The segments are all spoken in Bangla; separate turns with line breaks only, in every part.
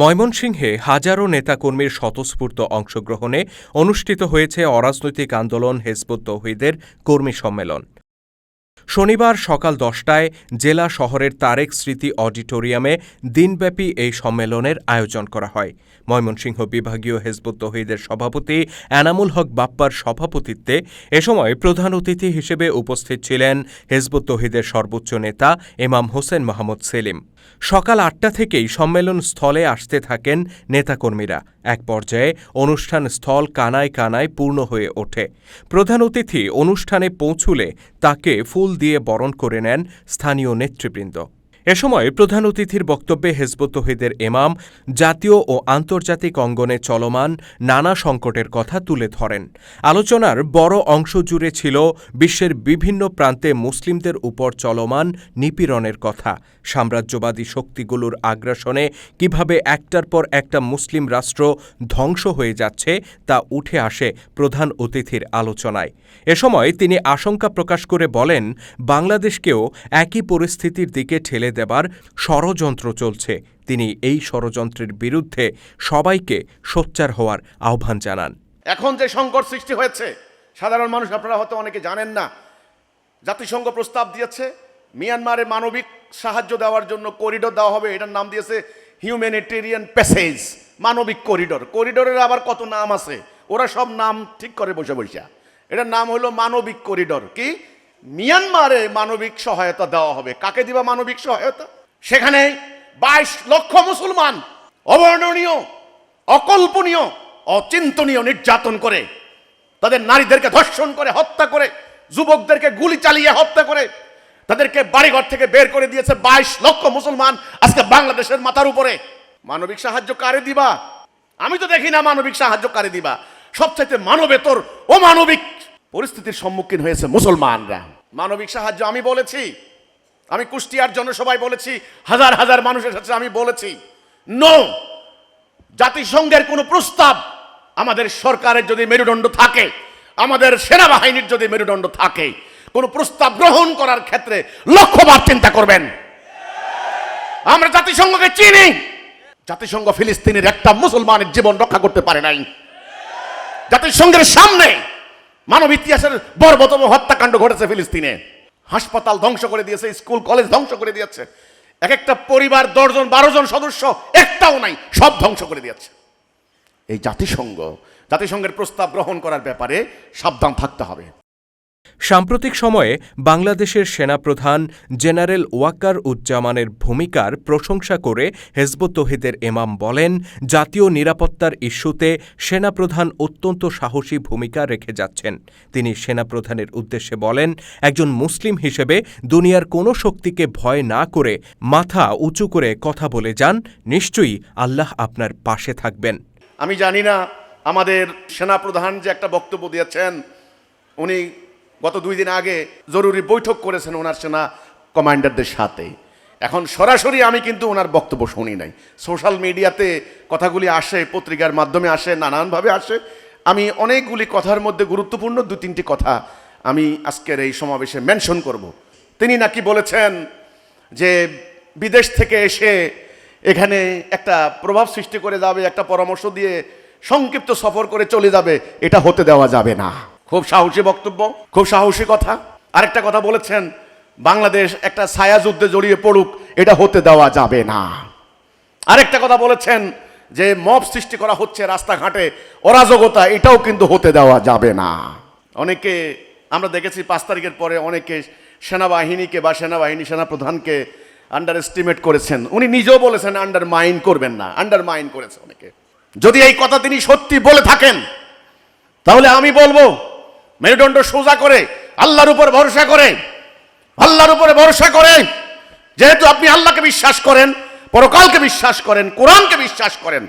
ময়মনসিংহে হাজারো নেতাকর্মীর স্বতঃস্ফূর্ত অংশগ্রহণে অনুষ্ঠিত হয়েছে অরাজনৈতিক আন্দোলন হেজবুত তৌহিদের কর্মী সম্মেলন। শনিবার সকাল দশটায় জেলা শহরের তারেক স্মৃতি অডিটোরিয়ামে দিনব্যাপী এই সম্মেলনের আয়োজন করা হয়। ময়মনসিংহ বিভাগীয় হেজবুত তৌহিদের সভাপতি এনামুল হক বাপ্পার সভাপতিত্বে এ সময় প্রধান অতিথি হিসেবে উপস্থিত ছিলেন হেজবুত তৌহিদের সর্বোচ্চ নেতা এমাম হোসেন মাহমুদ সেলিম। সকাল আটটা থেকেই সম্মেলন স্থলে আসতে থাকেন নেতাকর্মীরা। এক পর্যায়ে অনুষ্ঠান স্থল কানায় কানায় পূর্ণ হয়ে ওঠে। প্রধান অতিথি অনুষ্ঠানে পৌঁছুলে তাকে ফুল দিয়ে বরণ করে নেন স্থানীয় নেতৃবৃন্দ। এ সময় প্রধান অতিথির বক্তব্যে হেজবুত তহিদের এমাম জাতীয় ও আন্তর্জাতিক অঙ্গনে চলমান নানা সংকটের কথা তুলে ধরেন। আলোচনার বড় অংশ জুড়ে ছিল বিশ্বের বিভিন্ন প্রান্তে মুসলিমদের উপর চলমান নিপীড়নের কথা। সাম্রাজ্যবাদী শক্তিগুলোর আগ্রাসনে কীভাবে একটার পর একটা মুসলিম রাষ্ট্র ধ্বংস হয়ে যাচ্ছে তা উঠে আসে প্রধান অতিথির আলোচনায়। এ সময় তিনি আশঙ্কা প্রকাশ করে বলেন, বাংলাদেশকেও একই পরিস্থিতির দিকে ঠেলে দেবার ষড়যন্ত্র চলছে। তিনি এই ষড়যন্ত্রের বিরুদ্ধে সবাইকে সোচ্চার হওয়ার আহ্বান জানান।
এখন যে সংকট সৃষ্টি হয়েছে, সাধারণ মানুষ আপনারা হয়তো অনেকে জানেন না। জাতিসংঘ প্রস্তাব দিয়েছে, মিয়ানমারে মানবিক সাহায্য দেওয়ার জন্য করিডোর দেওয়া হবে। এটার নাম দিয়েছে হিউম্যানিটেরিয়ান প্যাসেজ, মানবিক করিডোর। করিডোরের আবার কত নাম আছে? ওরা সব নাম ঠিক করে বসে বসে। এটার নাম হলো মানবিক করিডোর। কি? মিয়ানমারে মানবিক সহায়তা দেওয়া হবে। কাকে দিবা মানবিক সহায়তা? সেখানে বাইশ লক্ষ মুসলমান অবর্ণনীয়, অকল্পনীয়, অচিন্তনীয় নির্যাতন করে, তাদের নারীদেরকে ধর্ষণ করে, হত্যা করে, যুবকদেরকে গুলি চালিয়ে হত্যা করে, তাদেরকে বাড়িঘর থেকে বের করে দিয়েছে বাইশ লক্ষ মুসলমান আজকে বাংলাদেশের মাথার উপরে। মানবিক সাহায্য কারে দিবা? আমি তো দেখি না মানবিক সাহায্য কারে দিবা। সবচাইতে মানবেতর, অমানবিক পরিস্থিতির সম্মুখীন হয়েছে মুসলমানরা। মানবিক সাহায্য আমি বলেছি, আমি কুষ্টিয়ার জনসভায় বলেছি, হাজার হাজার মানুষের সাথে আমি বলেছি নো জাতিসংঘের কোনো প্রস্তাব আমাদের সরকারের যদি মেরুদণ্ড থাকে, আমাদের সেনাবাহিনীর যদি মেরুদণ্ড থাকে, কোনো প্রস্তাব গ্রহণ করার ক্ষেত্রে লক্ষ্যবার চিন্তা করবেন। আমরা জাতিসংঘকে চিনি, জাতিসংঘ ফিলিস্তিনের একটা মুসলমানের জীবন রক্ষা করতে পারে নাই। জাতিসংঘের সামনে মানব ইতিহাসের বর্বতম হত্যাকাণ্ড ঘটেছে ফিলিস্তিনে। হাসপাতাল ধ্বংস করে দিয়েছে, স্কুল, কলেজ ধ্বংস করে দিয়েছে। এক একটা পরিবার, দশজন বারো জন সদস্য, একটাও নাই, সব ধ্বংস করে দিয়েছে। এই জাতিসংঘ, জাতিসংঘের প্রস্তাব গ্রহণ করার ব্যাপারে সাবধান থাকতে হবে।
সাম্প্রতিক সময়ে বাংলাদেশের সেনাপ্রধান জেনারেল ওয়াকার উজ্জামানের ভূমিকার প্রশংসা করে হেজবুত এমাম বলেন, জাতীয় নিরাপত্তার ইস্যুতে সেনাপ্রধান অত্যন্ত সাহসী ভূমিকা রেখে যাচ্ছেন। তিনি সেনাপ্রধানের উদ্দেশ্যে বলেন, একজন মুসলিম হিসেবে দুনিয়ার কোনো শক্তিকে ভয় না করে মাথা উঁচু করে কথা বলে যান, নিশ্চয়ই আল্লাহ আপনার পাশে থাকবেন।
আমি জানি না, আমাদের সেনাপ্রধান যে একটা বক্তব্য দিয়েছেন, উনি গত দুই দিন আগে জরুরি বৈঠক করেছেন ওনার সেনা কমান্ডারদের সাথে। এখন সরাসরি আমি কিন্তু ওনার বক্তব্য শুনি নাই। সোশ্যাল মিডিয়াতে কথাগুলি আসে, পত্রিকার মাধ্যমে আসে, নানানভাবে আসে। আমি অনেকগুলি কথার মধ্যে গুরুত্বপূর্ণ দু তিনটি কথা আমি আজকের এই সমাবেশে মেনশন করব। তিনি নাকি বলেছেন যে বিদেশ থেকে এসে এখানে একটা প্রভাব সৃষ্টি করে যাবে, একটা পরামর্শ দিয়ে সংক্ষিপ্ত সফর করে চলে যাবে, এটা হতে দেওয়া যাবে না। খুব সাহসী বক্তব্য, খুব সাহসী কথা। আরেকটা কথা বলেছেন, বাংলাদেশ একটা ছায়া যুদ্ধে জড়িয়ে পড়ুক, এটা হতে দেওয়া যাবে না। আরেকটা কথা বলেছেন যে মব সৃষ্টি করা হচ্ছে রাস্তাঘাটে, অরাজকতা এটাও কিন্তু হতে দেওয়া যাবে না। অনেকে, আমরা দেখেছি পাঁচ তারিখের পরে অনেকে সেনাবাহিনীকে বা সেনাবাহিনী সেনাপ্রধানকে আন্ডার এস্টিমেট করেছেন। উনি নিজেও বলেছেন আন্ডার মাইন করবেন না আন্ডার মাইন করেছে অনেকে। যদি এই কথা তিনি সত্যি বলে থাকেন, তাহলে আমি বলব মেরুদণ্ড সোজা করে, আল্লাহর উপর ভরসা করে, আল্লাহর উপরে ভরসা করে। যেহেতু আপনি আল্লাহকে বিশ্বাস করেন, পরকালকে বিশ্বাস করেন, কোরআনকে বিশ্বাস করেন,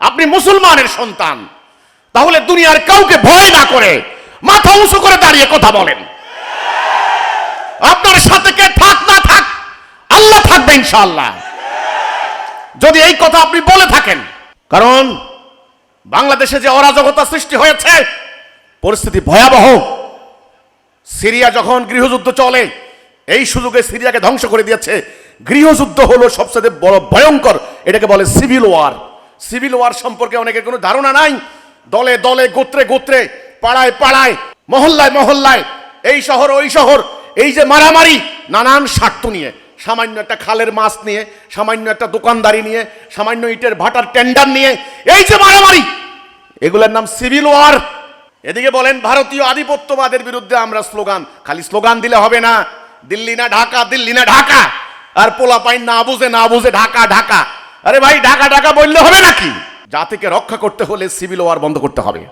আপনি মুসলমানের সন্তান, তাহলে দুনিয়ার কাউকে ভয় না করে, মাথা উঁচু করে দাঁড়িয়ে কথা বলেন। আপনার সাথে কে থাক না থাক, আল্লাহ থাকবে ইনশাআল্লাহ। যদি এই কথা আপনি বলে থাকেন, কারণ বাংলাদেশে যে অরাজকতা সৃষ্টি হয়েছে পরিস্থিতি ভয়াবহ। সিরিয়া যখন গৃহযুদ্ধ চলে, এই সুযোগে সিরিয়াকে ধ্বংস করে দিয়েছে। গৃহযুদ্ধ হলো সবচেয়ে বড় ভয়ঙ্কর, এটাকে বলে সিভিল ওয়ার। সিভিল ওয়ার সম্পর্কে অনেকের কোনো ধারণা নাই। দলে দলে, গোত্রে গোত্রে, পাড়ায় পাড়ায়, মহল্লায় মহল্লায়, এই শহর ওই শহর, এই যে মারামারি, নানান স্বার্থ নিয়ে, সামান্য একটা খালের মাছ নিয়ে, সামান্য একটা দোকানদারি নিয়ে, সামান্য ইটের ভাটার টেন্ডার নিয়ে, এই যে মারামারি, এগুলোর নাম সিভিল ওয়ার। এদিকে বলেন, ভারতীয় আধিপত্যবাদের বিরুদ্ধে আমরা স্লোগান, খালি স্লোগান দিলে হবে না। দিল্লি না ঢাকা, দিল্লি না ঢাকা। আর পোলা পাইন না বুঝে না বুঝে ঢাকা ঢাকা। আরে ভাই, ঢাকা ঢাকা বললে হবে নাকি? জাতিকে রক্ষা করতে হলে সিভিল ওয়ার বন্ধ করতে হবে।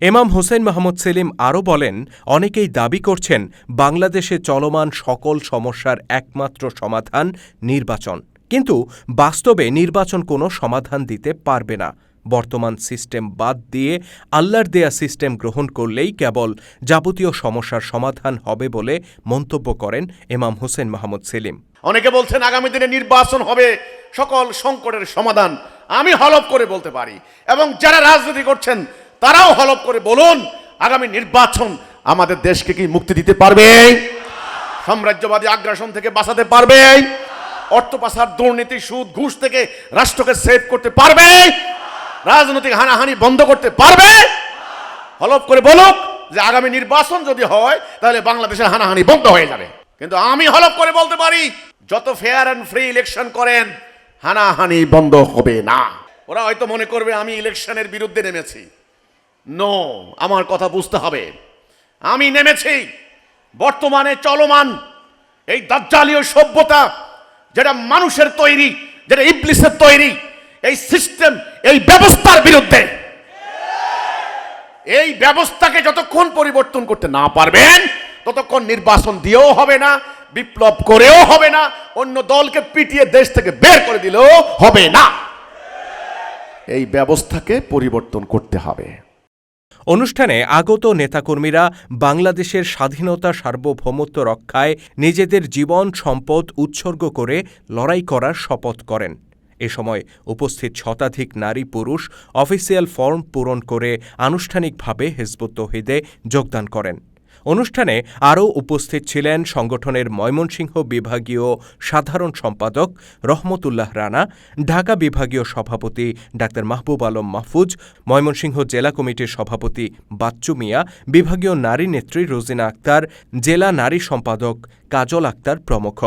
এমাম হোসেন মাহমুদ সেলিম আরও বলেন, অনেকেই দাবি করছেন বাংলাদেশে চলমান সকল সমস্যার একমাত্র সমাধান নির্বাচন। কিন্তু বাস্তবে নির্বাচন কোনো সমাধান দিতে পারবে না। বর্তমান সিস্টেম বাদ দিয়ে আল্লাহর দেয়া সিস্টেম গ্রহণ করলেই কেবল যাবতীয় সমস্যার সমাধান হবে বলে মন্তব্য করেন এমাম হোসেন মাহমুদ সেলিম।
অনেকে বলছেন আগামী দিনে নির্বাচন হবে, সকল সংকটের সমাধান আমি হলফ করে বলতে পারি। এবং যারা রাজনীতি করছেন, তারাও হলফ করে বলুন, আগামী নির্বাচন আমাদের দেশকে কি মুক্তি দিতে পারবে? সাম্রাজ্যবাদী আগ্রাসন থেকে বাঁচাতে পারবে? অর্থ পাচার, দুর্নীতি, সুদ, ঘুষ থেকে রাষ্ট্রকে সেভ করতে পারবে? রাজনৈতিক হানাহানি বন্ধ করতে পারবে? হলফ করে বলুক যে আগামী নির্বাচন যদি হয়, তাহলে বাংলাদেশের হানাহানি বন্ধ হয়ে যাবে। কিন্তু আমি হলফ করে বলতে পারি, যত ফেয়ার অ্যান্ড ফ্রি ইলেকশন করেন, হানাহানি বন্ধ হবে না। ওরা হয়তো মনে করবে, আমি ইলেকশনের বিরুদ্ধে নেমেছি। নো আমার কথা বুঝতে হবে। আমি নেমেছি। বর্তমানে চলমান এই দাজ্জালীয় সভ্যতা, যেটা মানুষের তৈরি, যেটা ইবলিসের তৈরি এই সিস্টেম, এই ব্যবস্থার বিরুদ্ধে। এই ব্যবস্থাকে যতক্ষণ পরিবর্তন করতে না পারবেন, ততক্ষণ নির্বাচন দিয়েও হবে না, বিপ্লব করেও হবে না, অন্য দলকে পিটিয়ে দেশ থেকে বের করে দিলেও হবে না। এই ব্যবস্থাকে পরিবর্তন করতে হবে।
অনুষ্ঠানে আগত নেতাকর্মীরা বাংলাদেশের স্বাধীনতা সার্বভৌমত্ব রক্ষায় নিজেদের জীবন সম্পদ উৎসর্গ করে লড়াই করার শপথ করেন। এ সময় উপস্থিত শতাধিক নারী পুরুষ অফিসিয়াল ফর্ম পূরণ করে আনুষ্ঠানিকভাবে হিজবুত তৌহিদে যোগদান করেন। অনুষ্ঠানে আরও উপস্থিত ছিলেন সংগঠনের ময়মনসিংহ বিভাগীয় সাধারণ সম্পাদক রহমতুল্লাহ রানা, ঢাকা বিভাগীয় সভাপতি ডাক্তার মাহবুব আলম মাহফুজ, ময়মনসিংহ জেলা কমিটির সভাপতি বাচ্চু মিয়া, বিভাগীয় নারী নেত্রী রোজিনা আক্তার, জেলা নারী সম্পাদক কাজল আক্তার প্রমুখ।